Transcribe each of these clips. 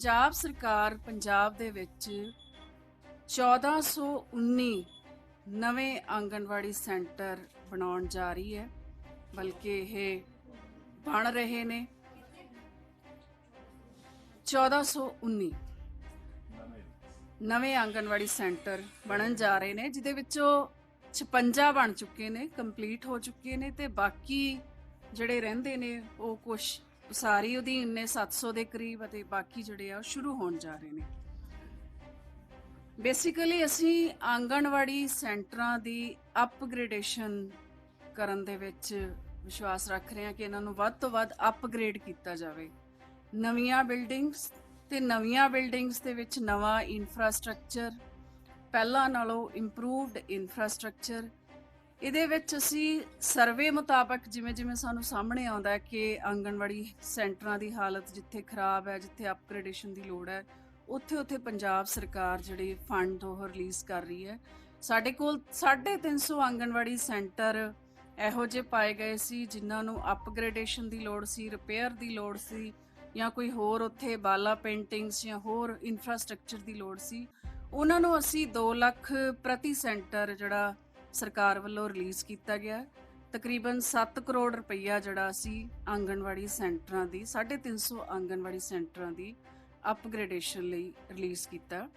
ਪੰਜਾਬ ਸਰਕਾਰ ਪੰਜਾਬ ਦੇ ਵਿੱਚ 1419 ਨਵੇਂ ਆਂਗਣਵਾੜੀ ਸੈਂਟਰ ਬਣਾਉਣ ਜਾ ਰਹੀ ਹੈ, ਬਲਕਿ ਇਹ ਬਣ ਰਹੇ ਨੇ। 1419 ਨਵੇਂ ਆਂਗਣਵਾੜੀ ਸੈਂਟਰ ਬਣਨ ਜਾ ਰਹੇ ਨੇ, ਜਿਹਦੇ ਵਿੱਚੋਂ 56 ਬਣ ਚੁੱਕੇ ਨੇ, ਕੰਪਲੀਟ ਹੋ ਚੁੱਕੇ ਨੇ ਤੇ ਬਾਕੀ ਜਿਹੜੇ ਰਹਿੰਦੇ ਨੇ, ਉਹ ਕੁਝ ਸਾਰੀ ਉਹਦੀ ਨੇ 700 ਦੇ ਕਰੀਬ ਅਤੇ ਬਾਕੀ ਜਿਹੜੇ ਆ ਉਹ ਸ਼ੁਰੂ ਹੋਣ ਜਾ ਰਹੇ ਨੇ। ਬੇਸਿਕਲੀ ਅਸੀਂ ਆਂਗਣਵਾੜੀ ਸੈਂਟਰਾਂ ਦੀ ਅਪਗ੍ਰੇਡੇਸ਼ਨ ਕਰਨ ਦੇ ਵਿੱਚ ਵਿਸ਼ਵਾਸ ਰੱਖ ਰਹੇ ਹਾਂ ਕਿ ਇਹਨਾਂ ਨੂੰ ਵੱਧ ਤੋਂ ਵੱਧ ਅਪਗ੍ਰੇਡ ਕੀਤਾ ਜਾਵੇ। ਨਵੀਆਂ ਬਿਲਡਿੰਗਸ ਤੇ ਨਵੀਆਂ ਬਿਲਡਿੰਗਸ ਦੇ ਵਿੱਚ ਨਵਾਂ ਇਨਫਰਾਸਟ੍ਰਕਚਰ ਪਹਿਲਾਂ ਨਾਲੋਂ ਇੰਪਰੂਵਡ ਇਨਫਰਾਸਟ੍ਰਕਚਰ ਇਹਦੇ ਵਿੱਚ ਅਸੀਂ ਸਰਵੇ ਮੁਤਾਬਕ ਜਿਵੇਂ ਜਿਵੇਂ ਸਾਨੂੰ ਸਾਹਮਣੇ ਆਉਂਦਾ ਹੈ ਕਿ ਆਂਗਣਵਾੜੀ ਸੈਂਟਰਾਂ ਦੀ ਹਾਲਤ ਜਿੱਥੇ ਖਰਾਬ ਹੈ, ਜਿੱਥੇ ਅਪਗ੍ਰੇਡੇਸ਼ਨ ਦੀ ਲੋੜ ਹੈ, ਉੱਥੇ ਉੱਥੇ ਪੰਜਾਬ ਸਰਕਾਰ ਜਿਹੜੇ ਫੰਡ ਉਹ ਰਿਲੀਜ਼ ਕਰ ਰਹੀ ਹੈ। ਸਾਡੇ ਕੋਲ 350 ਆਂਗਣਵਾੜੀ ਸੈਂਟਰ ਇਹੋ ਜਿਹੇ ਪਾਏ ਗਏ ਸੀ ਜਿਨ੍ਹਾਂ ਨੂੰ ਅਪਗ੍ਰੇਡੇਸ਼ਨ ਦੀ ਲੋੜ ਸੀ ਰਿਪੇਅਰ ਦੀ ਲੋੜ ਸੀ ਜਾਂ ਕੋਈ ਹੋਰ ਉੱਥੇ ਬਾਲਾ ਪੇਂਟਿੰਗਸ ਜਾਂ ਹੋਰ ਇਨਫਰਾਸਟ੍ਰਕਚਰ ਦੀ ਲੋੜ ਸੀ। ਉਹਨਾਂ ਨੂੰ ਅਸੀਂ 2 ਲੱਖ ਪ੍ਰਤੀ ਸੈਂਟਰ ਜਿਹੜਾ ਸਰਕਾਰ ਵੱਲੋਂ ਰਿਲੀਜ਼ ਕੀਤਾ ਗਿਆ ਤਕਰੀਬਨ 7 ਕਰੋੜ ਰੁਪਈਆ ਜਿਹੜਾ ਅਸੀਂ ਆਂਗਣਵਾੜੀ ਸੈਂਟਰਾਂ ਦੀ 350 ਆਂਗਣਵਾੜੀ ਸੈਂਟਰਾਂ ਦੀ ਅਪਗ੍ਰੇਡੇਸ਼ਨ ਲਈ ਰਿਲੀਜ਼ ਕੀਤਾ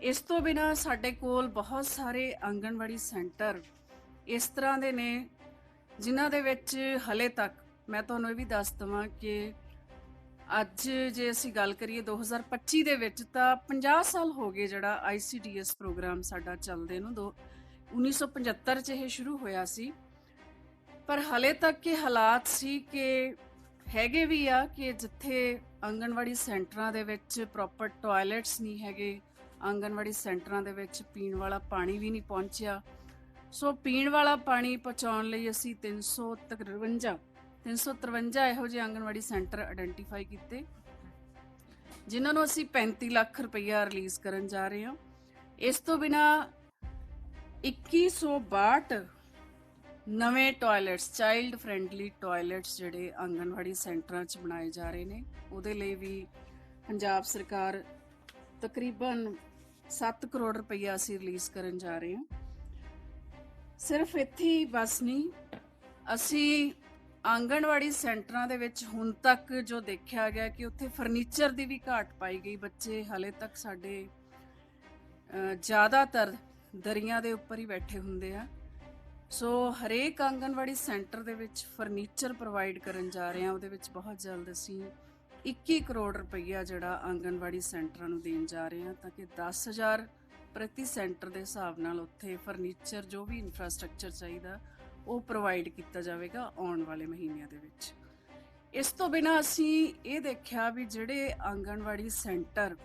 ਇਸ ਤੋਂ ਬਿਨਾ ਸਾਡੇ ਕੋਲ ਬਹੁਤ ਸਾਰੇ ਆਂਗਣਵਾੜੀ ਸੈਂਟਰ ਇਸ ਤਰ੍ਹਾਂ ਦੇ ਨੇ ਜਿਨ੍ਹਾਂ ਦੇ ਵਿੱਚ ਹਲੇ ਤੱਕ ਮੈਂ ਤੁਹਾਨੂੰ ਇਹ ਵੀ ਦੱਸ ਦਵਾਂ ਕਿ ਅੱਜ ਜੇ ਅਸੀਂ ਗੱਲ ਕਰੀਏ 2025 ਦੇ ਵਿੱਚ ਤਾਂ 50 ਸਾਲ ਹੋ ਗਏ ਜਿਹੜਾ ICDS ਪ੍ਰੋਗਰਾਮ ਸਾਡਾ ਚੱਲਦੇ ਨੂੰ, ਦੋ 1975 ਚ ਇਹ ਸ਼ੁਰੂ ਹੋਇਆ ਸੀ। ਪਰ ਹਲੇ ਤੱਕ ਇਹ ਹਾਲਾਤ ਸੀ ਕਿ ਹੈਗੇ ਵੀ ਆ ਕਿ ਜਿੱਥੇ ਆਂਗਣਵਾੜੀ ਸੈਂਟਰਾਂ ਦੇ ਵਿੱਚ ਪ੍ਰੋਪਰ ਟਾਇਲਟਸ ਨਹੀਂ ਹੈਗੇ ਆਂਗਣਵਾੜੀ ਸੈਂਟਰਾਂ ਦੇ ਵਿੱਚ ਪੀਣ ਵਾਲਾ ਪਾਣੀ ਵੀ ਨਹੀਂ ਪਹੁੰਚਿਆ। ਸੋ ਪੀਣ ਵਾਲਾ ਪਾਣੀ ਪਹੁੰਚਾਉਣ ਲਈ ਅਸੀਂ 353 353 ਇਹੋ ਜਿਹੇ ਆਂਗਣਵਾੜੀ ਸੈਂਟਰ ਆਇਡੈਂਟੀਫਾਈ ਕੀਤੇ, ਜਿਨ੍ਹਾਂ ਨੂੰ ਅਸੀਂ 35 ਲੱਖ ਰੁਪਈਆ ਰਿਲੀਜ਼ ਕਰਨ ਜਾ ਰਹੇ ਹਾਂ। ਇਸ ਤੋਂ ਬਿਨਾ 2162 ਨਵੇਂ ਟਾਇਲਟਸ ਚਾਈਲਡ ਫ੍ਰੈਂਡਲੀ ਟਾਇਲਟਸ ਜਿਹੜੇ ਆਂਗਣਵਾੜੀ ਸੈਂਟਰਾਂ 'ਚ ਬਣਾਏ ਜਾ ਰਹੇ ਨੇ, ਉਹਦੇ ਲਈ ਵੀ ਪੰਜਾਬ ਸਰਕਾਰ ਤਕਰੀਬਨ 7 ਕਰੋੜ ਰੁਪਈਆ ਅਸੀਂ ਰਿਲੀਜ਼ ਕਰਨ ਜਾ ਰਹੇ ਹਾਂ। ਸਿਰਫ ਇੱਥੇ ਹੀ ਬਸ ਨਹੀਂ, ਅਸੀਂ ਆਂਗਣਵਾੜੀ ਸੈਂਟਰਾਂ ਦੇ ਵਿੱਚ ਹੁਣ ਤੱਕ ਜੋ ਦੇਖਿਆ ਗਿਆ ਕਿ ਉੱਥੇ ਫਰਨੀਚਰ ਦੀ ਵੀ ਘਾਟ ਪਾਈ ਗਈ, ਬੱਚੇ ਹਲੇ ਤੱਕ ਸਾਡੇ ਜ਼ਿਆਦਾਤਰ ਦਰੀਆਂ ਦੇ ਉੱਪਰ ਹੀ ਬੈਠੇ ਹੁੰਦੇ ਆ। ਸੋ ਹਰੇਕ ਆਂਗਣਵਾੜੀ ਸੈਂਟਰ ਦੇ ਵਿੱਚ ਫਰਨੀਚਰ ਪ੍ਰੋਵਾਈਡ ਕਰਨ ਜਾ ਰਹੇ ਹਾਂ ਉਹਦੇ ਵਿੱਚ ਬਹੁਤ ਜਲਦ ਅਸੀਂ 21 ਕਰੋੜ ਰੁਪਈਆ ਜਿਹੜਾ ਆਂਗਣਵਾੜੀ ਸੈਂਟਰਾਂ ਨੂੰ ਦੇਣ ਜਾ ਰਹੇ ਹਾਂ ਤਾਂ ਕਿ 10000 ਪ੍ਰਤੀ ਸੈਂਟਰ ਦੇ ਹਿਸਾਬ ਨਾਲ ਉੱਥੇ ਫਰਨੀਚਰ ਜੋ ਵੀ ਇਨਫਰਾਸਟ੍ਰਕਚਰ ਚਾਹੀਦਾ, ਉਹ ਪ੍ਰੋਵਾਈਡ ਕੀਤਾ ਜਾਵੇਗਾ ਆਉਣ ਵਾਲੇ ਮਹੀਨਿਆਂ ਦੇ ਵਿੱਚ। ਇਸ ਤੋਂ ਬਿਨਾ ਅਸੀਂ ਇਹ ਦੇਖਿਆ ਵੀ ਜਿਹੜੇ ਆਂਗਣਵਾੜੀ ਸੈਂਟਰ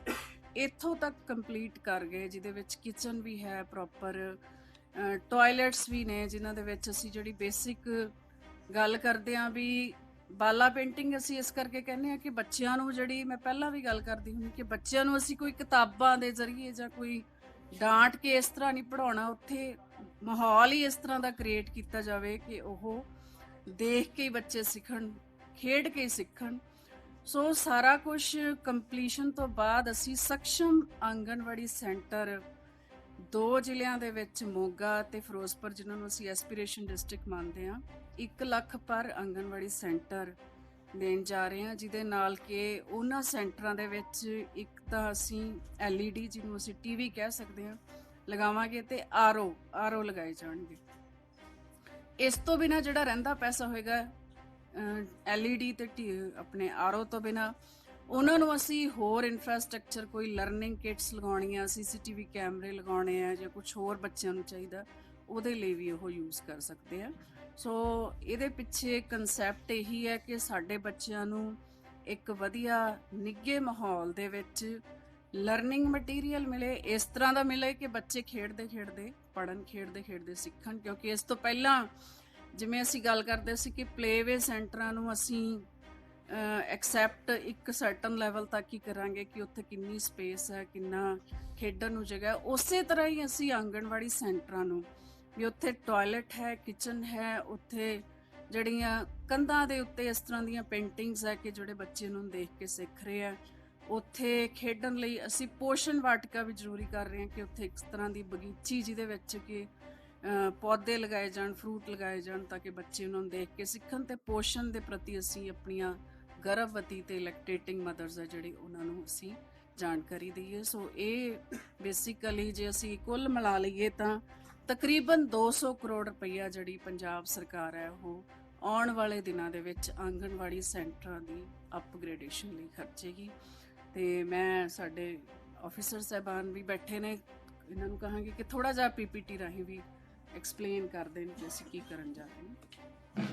ਇੱਥੋਂ ਤੱਕ ਕੰਪਲੀਟ ਕਰ ਗਏ, ਜਿਹਦੇ ਵਿੱਚ ਕਿਚਨ ਵੀ ਹੈ ਪ੍ਰੋਪਰ ਟਾਇਲਟਸ ਵੀ ਨੇ, ਜਿਨ੍ਹਾਂ ਦੇ ਵਿੱਚ ਅਸੀਂ ਜਿਹੜੀ ਬੇਸਿਕ ਗੱਲ ਕਰਦੇ ਆਂ ਵੀ ਬਾਲਾ ਪੇਂਟਿੰਗ ਅਸੀਂ ਇਸ ਕਰਕੇ ਕਹਿੰਦੇ ਆ ਕਿ ਬੱਚਿਆਂ ਨੂੰ ਜਿਹੜੀ ਮੈਂ ਪਹਿਲਾਂ ਵੀ ਗੱਲ ਕਰਦੀ ਹੁੰਦੀ ਕਿ ਬੱਚਿਆਂ ਨੂੰ ਅਸੀਂ ਕੋਈ ਕਿਤਾਬਾਂ ਦੇ ਜ਼ਰੀਏ ਜਾਂ ਕੋਈ ਡਾਂਟ ਕੇ ਇਸ ਤਰ੍ਹਾਂ ਨਹੀਂ ਪੜਾਉਣਾ ਉੱਥੇ ਮਾਹੌਲ ਹੀ ਇਸ ਤਰ੍ਹਾਂ ਦਾ ਕ੍ਰੀਏਟ ਕੀਤਾ ਜਾਵੇ ਕਿ ਉਹ ਦੇਖ ਕੇ ਹੀ ਬੱਚੇ ਸਿੱਖਣ, ਖੇਡ ਕੇ ਹੀ ਸਿੱਖਣ। ਸੋ ਸਾਰਾ ਕੁਝ ਕੰਪਲੀਸ਼ਨ ਤੋਂ ਬਾਅਦ ਅਸੀਂ ਸક્ષਮ ਆਂਗਣਵਾੜੀ ਸੈਂਟਰ ਦੋ ਜ਼ਿਲ੍ਹਿਆਂ ਦੇ ਵਿੱਚ, ਮੋਗਾ ਤੇ ਫਿਰੋਜ਼ਪੁਰ, ਜਿਨ੍ਹਾਂ ਨੂੰ ਅਸੀਂ ਐਸਪੀਰੇਸ਼ਨ ਡਿਸਟ੍ਰਿਕਟ ਮੰਨਦੇ ਹਾਂ 1 ਲੱਖ ਪਰ ਆਂਗਣਵਾੜੀ ਸੈਂਟਰ ਦੇਣ ਜਾ ਰਹੇ ਹਾਂ, ਜਿਹਦੇ ਨਾਲ ਕਿ ਉਹਨਾਂ ਸੈਂਟਰਾਂ ਦੇ ਵਿੱਚ ਇੱਕ ਤਾਂ ਅਸੀਂ LED ਜਿਹਨੂੰ ਅਸੀਂ ਟੀਵੀ ਕਹਿ ਸਕਦੇ ਹਾਂ ਲਗਾਵਾਂਗੇ ਤੇ ਆਰਓ ਆਰਓ ਲਗਾਏ ਜਾਣਗੇ। ਇਸ ਤੋਂ ਬਿਨਾ ਜਿਹੜਾ ਰਹਿੰਦਾ ਪੈਸਾ ਹੋਏਗਾ LED ਤੇ ਟੀ- ਆਪਣੇ ਆਰਓ ਤੋਂ ਬਿਨਾ, ਉਹਨਾਂ ਨੂੰ ਅਸੀਂ ਹੋਰ ਇਨਫਰਾਸਟ੍ਰਕਚਰ ਕੋਈ ਲਰਨਿੰਗ ਕਿਟਸ ਲਗਾਉਣੀਆਂ ਸੀਸੀਟੀਵੀ ਕੈਮਰੇ ਲਗਾਉਣੇ ਆ ਜਾਂ ਕੁਝ ਹੋਰ ਬੱਚਿਆਂ ਨੂੰ ਚਾਹੀਦਾ, ਉਹਦੇ ਲਈ ਵੀ ਉਹ ਯੂਜ਼ ਕਰ ਸਕਦੇ ਆ। ਸੋ ਇਹਦੇ ਪਿੱਛੇ ਕਨਸੈਪਟ ਇਹੀ ਹੈ ਕਿ ਸਾਡੇ ਬੱਚਿਆਂ ਨੂੰ ਇੱਕ ਵਧੀਆ ਨਿੱਘੇ ਮਾਹੌਲ ਦੇ ਵਿੱਚ ਲਰਨਿੰਗ ਮਟੀਰੀਅਲ ਮਿਲੇ। ਇਸ ਤਰ੍ਹਾਂ ਦਾ ਮਿਲੇ ਕਿ ਬੱਚੇ ਖੇਡਦੇ ਖੇਡਦੇ ਪੜਨ ਖੇਡਦੇ ਖੇਡਦੇ ਸਿੱਖਣ, ਕਿਉਂਕਿ ਇਸ ਤੋਂ ਪਹਿਲਾਂ ਜਿਵੇਂ ਅਸੀਂ ਗੱਲ ਕਰਦੇ ਸੀ ਕਿ ਪਲੇਵੇ ਸੈਂਟਰਾਂ ਨੂੰ ਅਸੀਂ ਐਕਸੈਪਟ ਇੱਕ ਸਰਟਨ ਲੈਵਲ ਤੱਕ ਹੀ ਕਰਾਂਗੇ ਕਿ ਉੱਥੇ ਕਿੰਨੀ ਸਪੇਸ ਹੈ, ਕਿੰਨਾ ਖੇਡਣ ਨੂੰ ਜਗ੍ਹਾ ਉਸੇ ਤਰ੍ਹਾਂ ਹੀ ਅਸੀਂ ਆਂਗਣਵਾੜੀ ਸੈਂਟਰਾਂ ਨੂੰ ਵੀ ਉੱਥੇ ਟਾਇਲਟ ਹੈ ਕਿਚਨ ਹੈ, ਉੱਥੇ ਜਿਹੜੀਆਂ ਕੰਧਾਂ ਦੇ ਉੱਤੇ ਇਸ ਤਰ੍ਹਾਂ ਦੀਆਂ ਪੇਂਟਿੰਗਸ ਹੈ ਕਿ ਜਿਹੜੇ ਬੱਚੇ ਨੂੰ ਦੇਖ ਕੇ ਸਿੱਖ ਰਹੇ ਆ ਉੱਥੇ ਖੇਡਣ ਲਈ ਅਸੀਂ ਪੋਸ਼ਣ ਵਾਟਕਾ ਵੀ ਜ਼ਰੂਰੀ ਕਰ ਰਹੇ ਹਾਂ ਕਿ ਉੱਥੇ ਇੱਕ ਤਰ੍ਹਾਂ ਦੀ ਬਗੀਚੀ ਜਿਹਦੇ ਵਿੱਚ ਕਿ ਪੌਦੇ ਲਗਾਏ ਜਾਣ ਫਰੂਟ ਲਗਾਏ ਜਾਣ ਤਾਂ ਕਿ ਬੱਚੇ ਉਹਨਾਂ ਨੂੰ ਦੇਖ ਕੇ ਸਿੱਖਣ ਤੇ ਪੋਸ਼ਣ ਦੇ ਪ੍ਰਤੀ ਅਸੀਂ ਆਪਣੀਆਂ ਗਰਭਵਤੀ ਤੇ ਲੈਕਟੇਟਿੰਗ ਮਦਰਸ ਆ ਜਿਹੜੇ ਉਹਨਾਂ ਨੂੰ ਅਸੀਂ ਜਾਣਕਾਰੀ ਦਈਏ। ਸੋ ਇਹ ਬੇਸਿਕਲੀ ਜੇ ਅਸੀਂ ਕੁੱਲ ਮਿਲਾ ਲਈਏ ਤਾਂ ਤਕਰੀਬਨ 200 ਕਰੋੜ ਰੁਪਈਆ ਜਿਹੜੀ ਪੰਜਾਬ ਸਰਕਾਰ ਹੈ, ਉਹ ਆਉਣ ਵਾਲੇ ਦਿਨਾਂ ਦੇ ਵਿੱਚ ਆਂਗਣਵਾੜੀ ਸੈਂਟਰਾਂ ਦੀ ਅਪਗ੍ਰੇਡੇਸ਼ਨ ਲਈ ਖਰਚੇਗੀ। ਤੇ ਮੈਂ ਸਾਡੇ ਆਫੀਸਰ ਸਹਿਬਾਨ ਵੀ ਬੈਠੇ ਨੇ, ਇਹਨਾਂ ਨੂੰ ਕਹਾਂਗੇ ਕਿ ਥੋੜਾ ਜਿਹਾ ਪੀਪੀਟੀ ਰਾਹੀਂ ਵੀ ਐਕਸਪਲੇਨ ਕਰਦੇ ਨੇ ਕਿ ਅਸੀਂ ਕੀ ਕਰਨ ਜਾ ਰਹੇ ਹਾਂ।